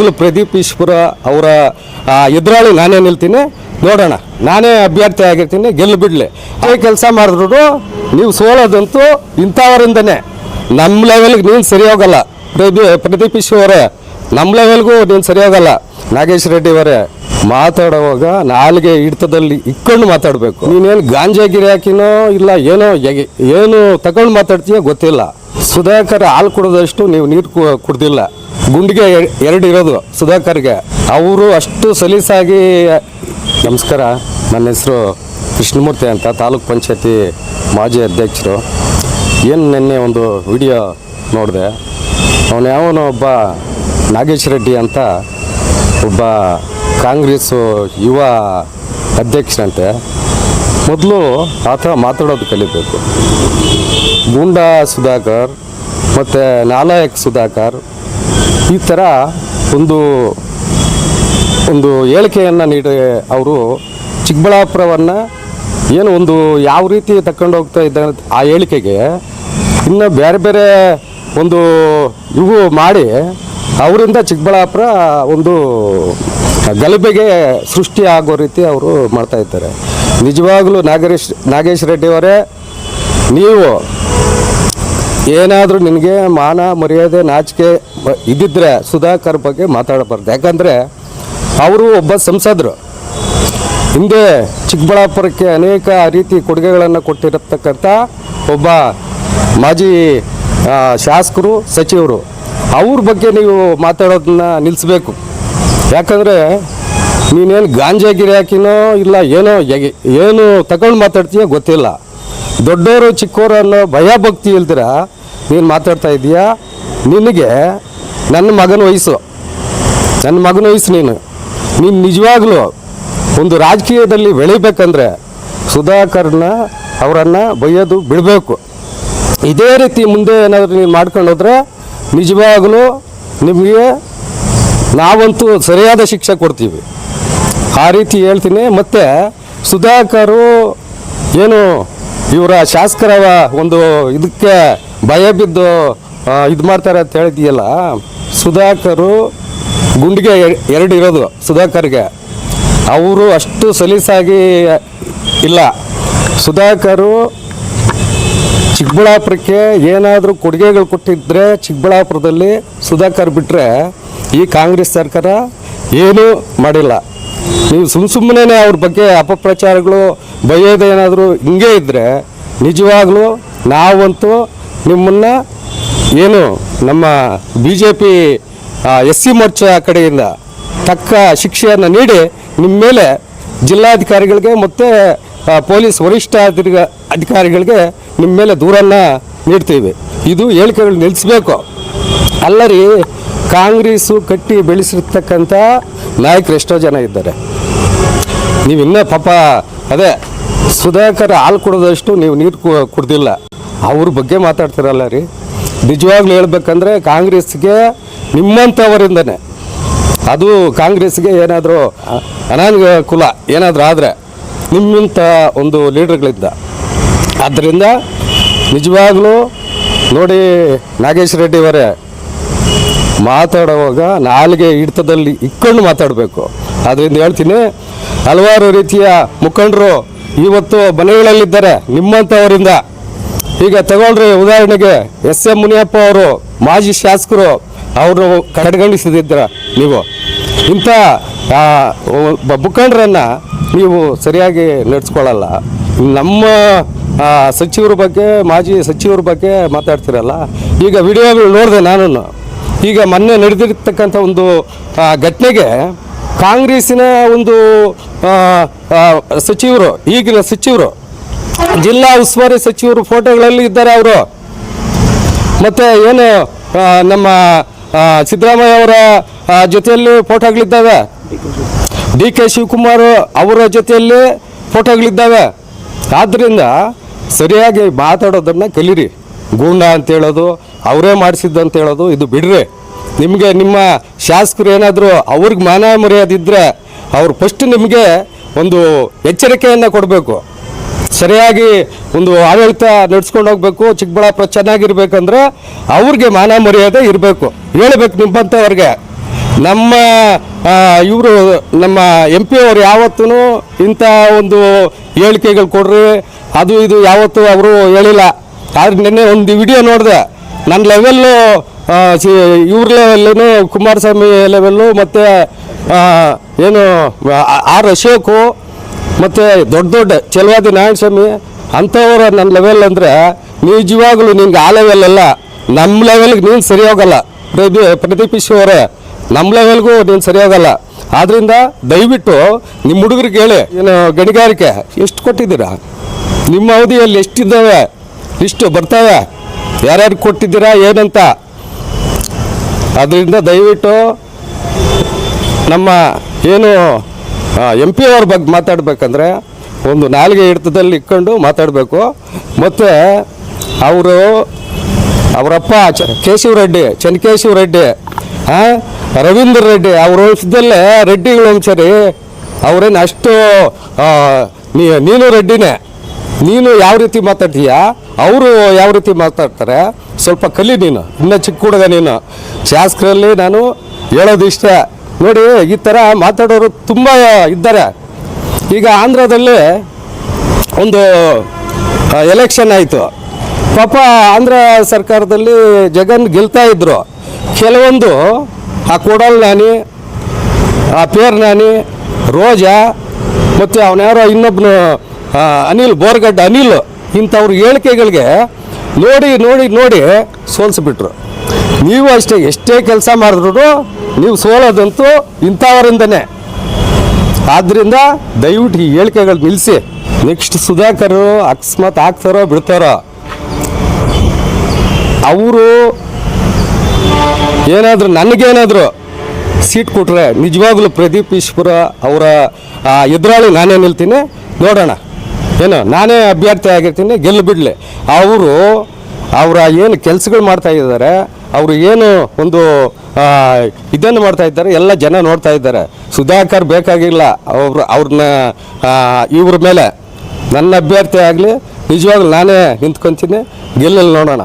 ಈಗಲೂ ಪ್ರದೀಪ್ ಈಶ್ವರ ಅವರ ಎದುರಾಳಿ ನಾನೇ ನಿಲ್ತೀನಿ. ನೋಡೋಣ, ನಾನೇ ಅಭ್ಯರ್ಥಿ ಆಗಿರ್ತೀನಿ, ಗೆಲ್ಲು ಬಿಡಲಿ. ಅದೇ ಕೆಲಸ ಮಾಡಿದ್ರು ನೀವು ಸೋಲೋದಂತೂ ಇಂಥವರಿಂದನೇ. ನಮ್ಮ ಲೆವೆಲ್ಗೆ ನೀನು ಸರಿ ಹೋಗಲ್ಲ ಪ್ರದೀಪ್ ಪ್ರದೀಪ್ ಈಶ್ವರೇ ನಮ್ಮ ಲೆವೆಲ್ಗೂ ನೀನು ಸರಿ ಹೋಗಲ್ಲ ನಾಗೇಶ್ ರೆಡ್ಡಿ ಅವರೇ, ಮಾತಾಡುವಾಗ ನಾಲ್ಗೆ ಹಿಡಿತದಲ್ಲಿ ಇಕ್ಕೊಂಡು ಮಾತಾಡಬೇಕು. ನೀನೇನು ಗಾಂಜಾಗಿರಿ ಹಾಕಿನೋ ಇಲ್ಲ ಏನೋ ಏನು ತಗೊಂಡು ಮಾತಾಡ್ತೀಯೋ ಗೊತ್ತಿಲ್ಲ. ಸುಧಾಕರ್ ಹಾಲು ಕುಡಿದಷ್ಟು ನೀವು ನೀರು ಕುಡ್ದಿಲ್ಲ. ಗುಂಡಿಗೆ ಎರಡು ಇರೋದು ಸುಧಾಕರ್ಗೆ. ಅವರು ಅಷ್ಟು ಸಲೀಸಾಗಿ, ನಮಸ್ಕಾರ, ನನ್ನ ಹೆಸರು ಕೃಷ್ಣಮೂರ್ತಿ ಅಂತ ತಾಲೂಕ್ ಪಂಚಾಯತಿ ಮಾಜಿ ಅಧ್ಯಕ್ಷರು. ಏನು ನಿನ್ನೆ ಒಂದು ವಿಡಿಯೋ ನೋಡಿದೆ. ಅವನು ಯಾವನೋ ಒಬ್ಬ ನಾಗೇಶ್ ರೆಡ್ಡಿ ಅಂತ ಒಬ್ಬ ಕಾಂಗ್ರೆಸ್ಸು ಯುವ ಅಧ್ಯಕ್ಷರಂತೆ ಮೊದಲು ಆತ ಮಾತಾಡೋದು ಕಲಿಬೇಕು. ಗೂಂಡಾ ಸುಧಾಕರ್ ಮತ್ತು ನಾಲಾಯಕ್ ಸುಧಾಕರ್ ಈ ಥರ ಒಂದು ಒಂದು ಹೇಳಿಕೆಯನ್ನು ನೀಡಿ ಅವರು ಚಿಕ್ಕಬಳ್ಳಾಪುರವನ್ನು ಏನು ಒಂದು ಯಾವ ರೀತಿ ತಕೊಂಡು ಹೋಗ್ತಾ ಇದ್ದ ಆ ಹೇಳಿಕೆಗೆ ಇನ್ನು ಬೇರೆ ಬೇರೆ ಒಂದು ಇವು ಮಾಡಿ ಅವರಿಂದ ಚಿಕ್ಕಬಳ್ಳಾಪುರ ಒಂದು ಗಲಭೆಗೆ ಸೃಷ್ಟಿ ಆಗೋ ರೀತಿ ಅವರು ಮಾಡ್ತಾ ಇದ್ದಾರೆ. ನಿಜವಾಗಲೂ ನಾಗೇಶ್ ನಾಗೇಶ್ ರೆಡ್ಡಿ ಅವರೇ ನೀವು ಏನಾದರೂ ನಿನಗೆ ಮಾನ, ಮರ್ಯಾದೆ, ನಾಚಿಕೆ ಇದ್ದಿದ್ರೆ ಸುಧಾಕರ್ ಬಗ್ಗೆ ಮಾತಾಡಬಾರ್ದು. ಯಾಕಂದರೆ ಅವರು ಒಬ್ಬ ಸಂಸದರು. ಹಿಂದೆ ಚಿಕ್ಕಬಳ್ಳಾಪುರಕ್ಕೆ ಅನೇಕ ರೀತಿ ಕೊಡುಗೆಗಳನ್ನು ಕೊಟ್ಟಿರತಕ್ಕಂಥ ಒಬ್ಬ ಮಾಜಿ ಶಾಸಕರು, ಸಚಿವರು. ಅವ್ರ ಬಗ್ಗೆ ನೀವು ಮಾತಾಡೋದನ್ನ ನಿಲ್ಲಿಸ್ಬೇಕು ಯಾಕಂದರೆ ನೀನೇನು ಗಾಂಜಾಗಿರಿ ಹಾಕಿನೋ ಇಲ್ಲ ಏನೋ ಏನು ತಗೊಂಡು ಮಾತಾಡ್ತೀಯೋ ಗೊತ್ತಿಲ್ಲ. ದೊಡ್ಡವರು ಚಿಕ್ಕವರು ಅನ್ನೋ ಭಯ ಭಕ್ತಿ ಇಲ್ದಿರ ನೀನು ಮಾತಾಡ್ತಾ ಇದೀಯಾ ನಿನಗೆ ನನ್ನ ಮಗನ ವಯಸ್ಸು. ನನ್ನ ಮಗನ ವಯಸ್ಸು ನೀನು. ನೀನು ನಿಜವಾಗ್ಲೂ ಒಂದು ರಾಜಕೀಯದಲ್ಲಿ ಬೆಳಿಬೇಕಂದ್ರೆ ಸುಧಾಕರ್ನ ಅವರನ್ನು ಬೈಯೋದು ಬಿಡಬೇಕು. ಇದೇ ರೀತಿ ಮುಂದೆ ಏನಾದರೂ ನೀವು ಮಾಡ್ಕೊಂಡು ಹೋದ್ರೆ ನಿಜವಾಗಲೂ ನಿಮಗೆ ನಾವಂತೂ ಸರಿಯಾದ ಶಿಕ್ಷೆ ಕೊಡ್ತೀವಿ. ಆ ರೀತಿ ಹೇಳ್ತೀನಿ. ಮತ್ತು ಸುಧಾಕರು ಏನು ಇವರ ಶಾಸಕರ ಒಂದು ಇದಕ್ಕೆ ಭಯ ಬಿದ್ದು ಇದು ಮಾಡ್ತಾರೆ ಅಂತ ಹೇಳಿದೆಯಲ್ಲ, ಸುಧಾಕರು ಗುಂಡಿಗೆ ಎರಡು ಇರೋದು ಸುಧಾಕರ್ಗೆ. ಅವರು ಅಷ್ಟು ಸಲೀಸಾಗಿ ಇಲ್ಲ. ಸುಧಾಕರು ಚಿಕ್ಕಬಳ್ಳಾಪುರಕ್ಕೆ ಏನಾದರೂ ಕೊಡುಗೆಗಳು ಕೊಟ್ಟಿದ್ದರೆ ಚಿಕ್ಕಬಳ್ಳಾಪುರದಲ್ಲಿ ಸುಧಾಕರ್ ಬಿಟ್ಟರೆ ಈ ಕಾಂಗ್ರೆಸ್ ಸರ್ಕಾರ ಏನೂ ಮಾಡಿಲ್ಲ. ನೀವು ಸುಮ್ಮ ಸುಮ್ಮನೆ ಅವ್ರ ಬಗ್ಗೆ ಅಪಪ್ರಚಾರಗಳು ಬೈಯೋದೇನಾದರೂ ಹಿಂಗೆ ಇದ್ದರೆ ನಿಜವಾಗ್ಲೂ ನಾವಂತೂ ನಿಮ್ಮನ್ನು ಏನು ನಮ್ಮ B J P S C Morcha ಕಡೆಯಿಂದ ತಕ್ಕ ಶಿಕ್ಷೆಯನ್ನು ನೀಡಿ ನಿಮ್ಮ ಮೇಲೆ ಜಿಲ್ಲಾಧಿಕಾರಿಗಳಿಗೆ ಮತ್ತು ಪೊಲೀಸ್ ವರಿಷ್ಠ ಅಧಿಕ- ಅಧಿಕಾರಿಗಳಿಗೆ ನಿಮ್ಮ ಮೇಲೆ ದೂರನ್ನು ನೀಡ್ತೀವಿ. ಇದು ಹೇಳಿಕೆಗಳು ನಿಲ್ಲಿಸ್ಬೇಕು ಅಲ್ಲರಿ ಕಾಂಗ್ರೆಸ್ಸು ಕಟ್ಟಿ ಬೆಳೆಸಿರ್ತಕ್ಕಂಥ ನಾಯಕರು ಎಷ್ಟೋ ಜನ ಇದ್ದಾರೆ. ನೀವು ಇನ್ನೂ ಪಾಪ, ಅದೇ ಸುಧಾಕರ್ ಹಾಲು ಕುಡಿದಷ್ಟು ನೀವು ನೀರು ಕುಡ್ದಿಲ್ಲ. ಅವ್ರ ಬಗ್ಗೆ ಮಾತಾಡ್ತಿರಲ್ಲ ರೀ. ನಿಜವಾಗ್ಲೂ ಹೇಳ್ಬೇಕಂದ್ರೆ ಕಾಂಗ್ರೆಸ್ಗೆ ನಿಮ್ಮಂಥವರಿಂದನೇ. ಅದು ಕಾಂಗ್ರೆಸ್ಗೆ ಏನಾದರೂ ಅನಾನುಕೂಲ ಏನಾದರೂ ಆದರೆ ನಿಮ್ಮಂಥ ಒಂದು ಲೀಡರ್ಗಳಿದ್ದ. ಆದ್ದರಿಂದ ನಿಜವಾಗ್ಲೂ ನೋಡಿ ನಾಗೇಶ್ ರೆಡ್ಡಿ ಅವರೇ ಮಾತಾಡುವಾಗ ನಾಲ್ಗೆ ಹಿಡಿತದಲ್ಲಿ ಇಕ್ಕೊಂಡು ಮಾತಾಡಬೇಕು. ಅದರಿಂದ ಹೇಳ್ತೀನಿ, ಹಲವಾರು ರೀತಿಯ ಮುಖಂಡರು ಇವತ್ತು ಮನೆಗಳಲ್ಲಿದ್ದಾರೆ ನಿಮ್ಮಂಥವರಿಂದ ಈಗ ತಗೊಂಡ್ರೆ ಉದಾಹರಣೆಗೆ ಎಸ್ ಎಂ ಮುನಿಯಪ್ಪ ಅವರು, ಮಾಜಿ ಶಾಸಕರು ಅವರು ಕಡೆಗಣಿಸಿದ್ರ ನೀವು. ಇಂಥ ಮುಖಂಡರನ್ನು ನೀವು ಸರಿಯಾಗಿ ನಡೆಸ್ಕೊಳ್ಳಲ್ಲ. ನಮ್ಮ ಸಚಿವರ ಬಗ್ಗೆ, ಮಾಜಿ ಸಚಿವರ ಬಗ್ಗೆ ಮಾತಾಡ್ತಿರಲ್ಲ. ಈಗ ವಿಡಿಯೋಗಳು ನೋಡಿದೆ ನಾನು ಈಗ ಮೊನ್ನೆ ನಡೆದಿರ್ತಕ್ಕಂಥ ಒಂದು ಘಟನೆಗೆ ಕಾಂಗ್ರೆಸ್ಸಿನ ಒಂದು ಸಚಿವರು, ಈಗಿನ ಸಚಿವರು, ಜಿಲ್ಲಾ ಉಸ್ತುವಾರಿ ಸಚಿವರು ಫೋಟೋಗಳಲ್ಲಿ ಇದ್ದಾರೆ ಅವರು. ಮತ್ತು ಏನು ನಮ್ಮ ಸಿದ್ದರಾಮಯ್ಯ ಅವರ ಜೊತೆಯಲ್ಲಿ ಫೋಟೋಗಳಿದ್ದಾವೆ. ಡಿ ಕೆ ಶಿವಕುಮಾರ್ ಅವರ ಜೊತೆಯಲ್ಲಿ ಫೋಟೋಗಳಿದ್ದಾವೆ. ಆದ್ದರಿಂದ ಸರಿಯಾಗಿ ಮಾತಾಡೋದನ್ನು ಕಲೀರಿ. ಗೂಂಡ ಅಂತ ಹೇಳೋದು ಅವರೇ ಮಾಡಿಸಿದ್ದು ಅಂತ ಹೇಳೋದು, ಇದು ಬಿಡ್ರಿ. ನಿಮಗೆ ನಿಮ್ಮ ಶಾಸಕರು ಏನಾದರೂ ಅವ್ರಿಗೆ ಮಾನ ಮರ್ಯಾದೆ ಇದ್ದರೆ ಅವ್ರು ಫಸ್ಟ್ ನಿಮಗೆ ಒಂದು ಎಚ್ಚರಿಕೆಯನ್ನು ಕೊಡಬೇಕು. ಸರಿಯಾಗಿ ಒಂದು ಆಡಳಿತ ನಡೆಸ್ಕೊಂಡು ಹೋಗ್ಬೇಕು, ಚಿಕ್ಕಬಳ್ಳಾಪುರ ಚೆನ್ನಾಗಿರ್ಬೇಕಂದ್ರೆ ಅವ್ರಿಗೆ ಮಾನ ಮರ್ಯಾದೆ ಇರಬೇಕು. ಹೇಳ್ಬೇಕು ನಿಮ್ಮಂಥವ್ರಿಗೆ ನಮ್ಮ ಇವರು, ನಮ್ಮ ಎಂ ಪಿ ಅವರು ಯಾವತ್ತೂ ಇಂಥ ಒಂದು ಹೇಳಿಕೆಗಳು ಕೊಡ್ರಿ. ಅದು, ಇದು ಯಾವತ್ತೂ ಅವರು ಹೇಳಿಲ್ಲ. ಆದ್ರೆ ನಿನ್ನೆ ಒಂದು ವಿಡಿಯೋ ನೋಡಿದೆ ನನ್ನ ಲೆವೆಲ್ಲು ಇವ್ರ ಲೆವೆಲ್ಲೂ ಕುಮಾರಸ್ವಾಮಿ ಲೆವೆಲ್ಲು ಮತ್ತು ಏನು ಆರ್ ಅಶೋಕು, ಮತ್ತು ದೊಡ್ಡ ದೊಡ್ಡ ಚೆಲುವಾದಿ ನಾರಾಯಣಸ್ವಾಮಿ, ಅಂಥವ್ರ ನನ್ನ ಲೆವೆಲ್ ಅಂದರೆ ನಿಜವಾಗ್ಲೂ ನಿಮ್ಗೆ ಆ ಲೆವೆಲ್ ಅಲ್ಲ ನಮ್ಮ ಲೆವೆಲ್ಗೆ ನೀನು ಸರಿ ಹೋಗಲ್ಲ. ಪ್ರದಿ, ಪ್ರದೀಪ್ ಅವರೇ ನಮ್ಮ ಲೆವೆಲ್ಗೂ ನೀನು ಸರಿ ಹೋಗಲ್ಲ. ಆದ್ದರಿಂದ ದಯವಿಟ್ಟು ನಿಮ್ಮ ಹುಡುಗರಿಗೆ ಹೇಳಿ, ಏನು, ಗಣಿಗಾರಿಕೆ, ಎಷ್ಟು ಕೊಟ್ಟಿದ್ದೀರಾ? ನಿಮ್ಮ ಅವಧಿಯಲ್ಲಿ ಎಷ್ಟಿದ್ದಾವೆ? ಇಷ್ಟು ಬರ್ತವೆ? ಯಾರ್ಯಾರು ಕೊಟ್ಟಿದ್ದೀರಾ, ಏನಂತ? ಅದರಿಂದ ದಯವಿಟ್ಟು ನಮ್ಮ ಏನು ಎಂ ಪಿ ಅವ್ರ ಬಗ್ಗೆ ಮಾತಾಡಬೇಕಂದ್ರೆ ಒಂದು ನಾಲಿಗೆ ಹಿಡಿತದಲ್ಲಿ ಇಟ್ಕೊಂಡು ಮಾತಾಡಬೇಕು. ಮತ್ತು ಅವರು ಅವರಪ್ಪ, ಚ, ಕೇಶವ ರೆಡ್ಡಿ ರವೀಂದ್ರ ರೆಡ್ಡಿ, ಅವ್ರ ವಂಶದಲ್ಲೇ ರೆಡ್ಡಿಗಳ ಸರಿ ಅವರೇನು ಅಷ್ಟು ನೀನು ರೆಡ್ಡಿನೇ. ನೀನು ಯಾವ ರೀತಿ ಮಾತಾಡ್ತೀಯಾ? ಅವರು ಯಾವ ರೀತಿ ಮಾತಾಡ್ತಾರೆ? ಸ್ವಲ್ಪ ಕಲಿ ನೀನು, ಇನ್ನ ಚಿಕ್ಕ ಹುಡುಗ ನೀನು. ಶಾಸಕರಲ್ಲಿ ನಾನು ಹೇಳೋದು ಇಷ್ಟ. ನೋಡಿ, ಈ ಥರ ಮಾತಾಡೋರು ತುಂಬ ಇದ್ದಾರೆ. ಈಗ ಆಂಧ್ರದಲ್ಲಿ ಒಂದು ಎಲೆಕ್ಷನ್ ಆಯಿತು. ಪಾಪ ಆಂಧ್ರ ಸರ್ಕಾರದಲ್ಲಿ ಜಗನ್ ಗೆಲ್ತಾ ಇದ್ರು. ಕೆಲವೊಂದು, ಆ ಕೊಡಲ್ ನಾನಿ, ಆ ಪೇರ್ ನಾನಿ, ರೋಜಾ, ಮತ್ತು ಅವನ್ಯಾರೋ ಇನ್ನೊಬ್ಬನು ಅನಿಲ್ ಬೋರ್ಗಡ್ಡ ಅನಿಲ್, ಇಂಥವ್ರ ಹೇಳಿಕೆಗಳಿಗೆ ನೋಡಿ ನೋಡಿ ನೋಡಿ ಸೋಲಿಸ್ಬಿಟ್ರು. ನೀವು ಅಷ್ಟೇ, ಎಷ್ಟೇ ಕೆಲಸ ಮಾಡಿದ್ರು ನೀವು ಸೋಲೋದಂತೂ ಇಂಥವರಿಂದನೇ. ಆದ್ದರಿಂದ ದಯವಿಟ್ಟು ಈ ಹೇಳಿಕೆಗಳು ನಿಲ್ಲಿಸಿ. ನೆಕ್ಸ್ಟ್ ಸುಧಾಕರ್ ಅಕಸ್ಮಾತ್ ಆಗ್ತಾರೋ ಬಿಡ್ತಾರೋ. ಅವರು ಏನಾದರೂ ನನಗೇನಾದರೂ ಸೀಟ್ ಕೊಟ್ಟರೆ ನಿಜವಾಗ್ಲೂ ಪ್ರದೀಪ್ ಈಶ್ವರ ಅವರ ಎದುರಾಳಿ ನಾನೇ ನಿಲ್ತೀನಿ. ನೋಡೋಣ. ಏನು, ನಾನೇ ಅಭ್ಯರ್ಥಿ ಆಗಿರ್ತೀನಿ, ಗೆಲ್ಲು ಬಿಡಲಿ. ಅವರು ಅವರ ಏನು ಕೆಲಸಗಳು ಮಾಡ್ತಾ ಇದ್ದಾರೆ, ಅವರು ಏನು ಒಂದು ಇದನ್ನು ಮಾಡ್ತಾ ಇದ್ದಾರೆ, ಎಲ್ಲ ಜನ ನೋಡ್ತಾ ಇದ್ದಾರೆ. ಸುಧಾಕರ್ ಬೇಕಾಗಿಲ್ಲ, ಅವರು ಅವ್ರನ್ನ ಇವ್ರ ಮೇಲೆ. ನನ್ನ ಅಭ್ಯರ್ಥಿ ಆಗಲಿ, ನಿಜವಾಗ್ಲೂ ನಾನೇ ನಿಂತ್ಕೊತೀನಿ, ಗೆಲ್ಲಲ್ಲಿ ನೋಡೋಣ.